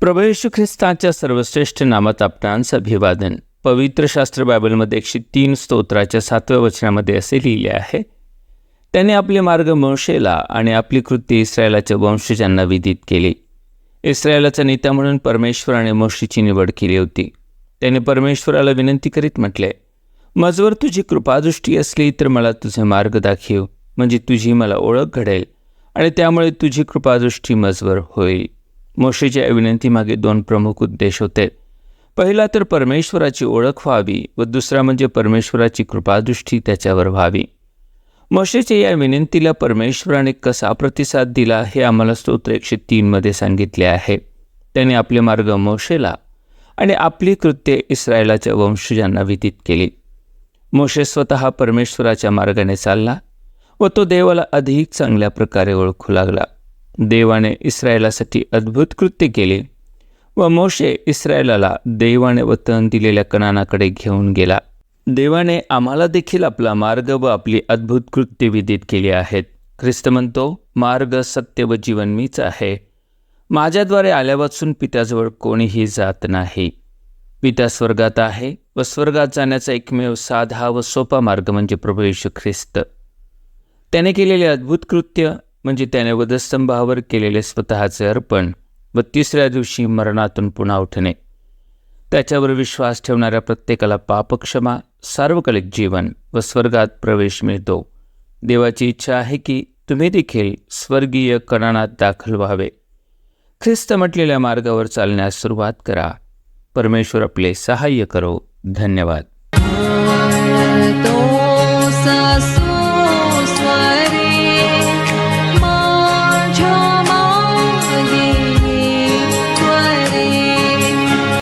प्रभू येशू ख्रिस्ताच्या सर्वश्रेष्ठ नामात आपणांचं अभिवादन पवित्र शास्त्र बायबलमध्ये एकशे तीन स्तोत्राच्या सातव्या वचनामध्ये असे लिहिले आहे. त्याने आपले मार्ग मोशेला आणि आपली कृती इस्रायलाच्या वंशजांना विदित केली. इस्रायलाचा नेता म्हणून परमेश्वराने मोशीची निवड केली होती. त्याने परमेश्वराला विनंती करीत म्हटले मजवर तुझी कृपादृष्टी असली तर मला तुझे मार्ग दाखव म्हणजे तुझी मला ओळख घडेल आणि त्यामुळे तुझी कृपादृष्टी मजवर होईल. मोशेच्या विनंतीमागे दोन प्रमुख उद्देश होते. पहिला तर परमेश्वराची ओळख व्हावी व दुसरा म्हणजे परमेश्वराची कृपादृष्टी त्याच्यावर व्हावी. मशेच्या या विनंतीला परमेश्वराने कसा प्रतिसाद दिला हे आम्हाला स्तोत्र एकशे तीनमध्ये सांगितले आहे. त्याने आपले मार्ग मोशेला आणि आपली कृत्ये इस्रायलाच्या वंशजांना विदित केली. मोशे स्वतः परमेश्वराच्या मार्गाने चालला व तो देवाला अधिक चांगल्या प्रकारे ओळखू लागला. देवाने इस्रायलासाठी अद्भुत कृत्य केले व मोशे इस्रायलाला देवाने वतन दिलेल्या कणानाकडे घेऊन गेला. देवाने आम्हाला देखील आपला मार्ग व आपली अद्भुत कृत्य विदित केली आहेत. ख्रिस्त म्हणतो मार्ग सत्य व जीवन मीच आहे. माझ्याद्वारे आल्यापासून पित्याजवळ कोणीही जात नाही. पिता स्वर्गात आहे व स्वर्गात जाण्याचा एकमेव साधा व सोपा मार्ग म्हणजे प्रभू येशू ख्रिस्त. त्याने केलेले अद्भुत कृत्य म्हणजे त्याने वधस्तंभावर केलेले स्वतःचे अर्पण व तिसऱ्या दिवशी मरणातून पुन्हा उठणे. त्याच्यावर विश्वास ठेवणाऱ्या प्रत्येकाला पापक्षमा सार्वकालिक जीवन व स्वर्गात प्रवेश मिळतो. देवाची इच्छा आहे की तुम्ही देखील स्वर्गीय कणानात दाखल व्हावे. ख्रिस्त म्हटलेल्या मार्गावर चालण्यास सुरुवात करा. परमेश्वर आपले सहाय्य करो. धन्यवाद. तो